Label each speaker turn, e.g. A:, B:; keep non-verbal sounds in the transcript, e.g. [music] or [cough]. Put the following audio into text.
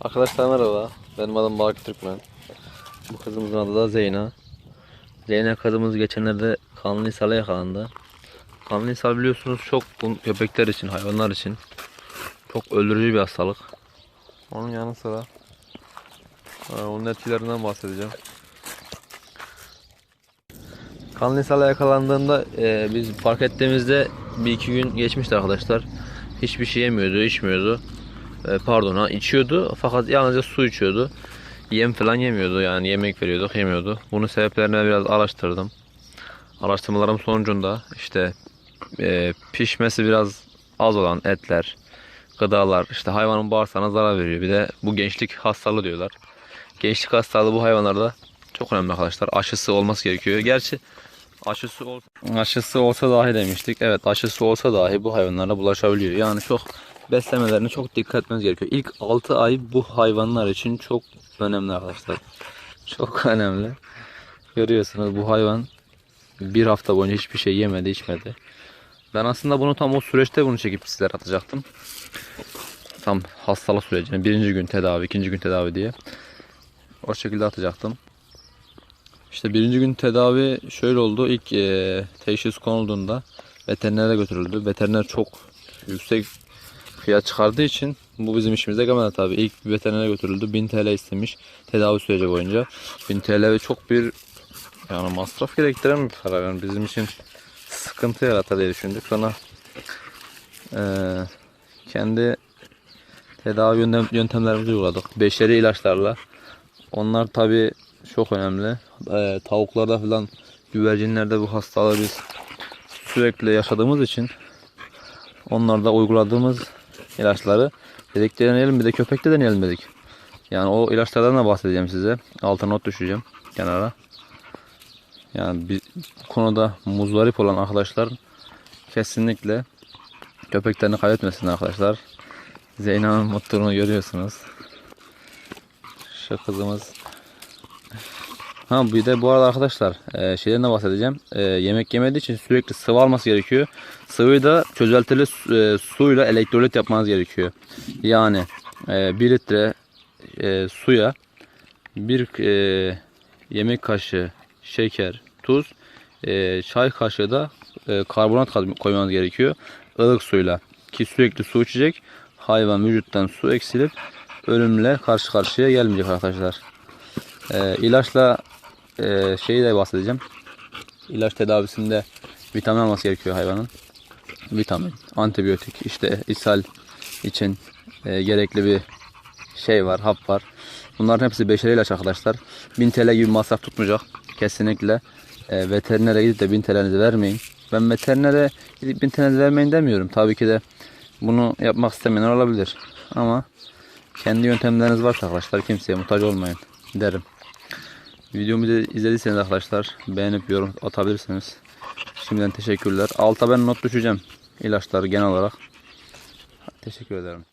A: Arkadaşlar merhaba. Benim adım Baki Türkmen. Bu kızımızın adı da Zeyna. Zeyna kızımız geçenlerde kanlı ishale yakalandı. Kanlı ishal biliyorsunuz çok köpekler için, hayvanlar için çok öldürücü bir hastalık. Onun yanı sıra e, onun etkilerinden bahsedeceğim. Kanlı ishale yakalandığında e, biz fark ettiğimizde bir iki gün geçmişti arkadaşlar. Hiçbir şey yemiyordu, içmiyordu. E, pardon ha içiyordu fakat yalnızca su içiyordu. Yem falan yemiyordu yani yemek veriyorduk yemiyordu. Bunun sebeplerini biraz araştırdım. Araştırmalarım sonucunda işte e, pişmesi biraz az olan etler, gıdalar işte hayvanın bağırsağına zarar veriyor. Bir de bu gençlik hastalığı diyorlar. Gençlik hastalığı bu hayvanlarda çok önemli arkadaşlar. Aşısı olması gerekiyor. Gerçi aşısı olsa, aşısı olsa dahi demiştik. Evet aşısı olsa dahi bu hayvanlara bulaşabiliyor. Yani çok beslemelerine çok dikkat etmeniz gerekiyor. İlk 6 ay bu hayvanlar için çok önemli arkadaşlar. Çok [laughs] önemli. Görüyorsunuz bu hayvan bir hafta boyunca hiçbir şey yemedi içmedi. Ben aslında bunu tam o süreçte bunu çekip sizlere atacaktım. Tam hastalık sürecini birinci gün tedavi, ikinci gün tedavi diye. O şekilde atacaktım. İşte birinci gün tedavi şöyle oldu. İlk e, teşhis konulduğunda veterinere götürüldü. Veteriner çok yüksek fiyat çıkardığı için bu bizim işimize gelmedi tabii. İlk bir veterinere götürüldü. 1000 TL istemiş tedavi süreci boyunca. 1000 TL çok bir yani masraf gerektiren bir para. Yani bizim için sıkıntı yaratır diye düşündük. Sonra eee, kendi tedavi yöntem, yöntemlerimizi uyguladık. Beşeri ilaçlarla. Onlar tabii çok önemli. Eee, tavuklarda falan güvercinlerde bu hastalığı biz sürekli yaşadığımız için onlarda uyguladığımız ilaçları dedik deneyelim bir de köpekte deneyelim dedik. Yani o ilaçlardan da bahsedeceğim size. Alta not düşeceğim kenara. Yani bir konuda muzdarip olan arkadaşlar kesinlikle köpeklerini kaybetmesin arkadaşlar. Zeyna'nın mutluluğunu görüyorsunuz. Şu kızımız. Ha bir de bu arada arkadaşlar e, şeyden de bahsedeceğim. E, yemek yemediği için sürekli sıvı alması gerekiyor. Sıvıyı da çözeltili e, suyla elektrolit yapmanız gerekiyor. Yani e, 1 litre e, suya bir e, yemek kaşığı şeker, tuz, e, çay kaşığı da e, karbonat koymanız gerekiyor. ılık suyla ki sürekli su içecek. Hayvan vücuttan su eksilip ölümle karşı karşıya gelmeyecek arkadaşlar. E, ilaçla e, şeyi de bahsedeceğim. İlaç tedavisinde vitamin alması gerekiyor hayvanın. Vitamin, antibiyotik, işte ishal için e, gerekli bir şey var, hap var. Bunların hepsi beşeri ilaç arkadaşlar. 1000 TL gibi masraf tutmayacak. Kesinlikle e, veterinere gidip de 1000 TL'nizi vermeyin. Ben veterinere gidip 1000 TL'nizi vermeyin demiyorum. Tabii ki de bunu yapmak istemeyenler olabilir. Ama kendi yöntemleriniz varsa arkadaşlar kimseye muhtaç olmayın derim. Videomu izlediyseniz arkadaşlar beğenip yorum atabilirsiniz. Şimdiden teşekkürler. Alta ben not düşeceğim ilaçları genel olarak. Teşekkür ederim.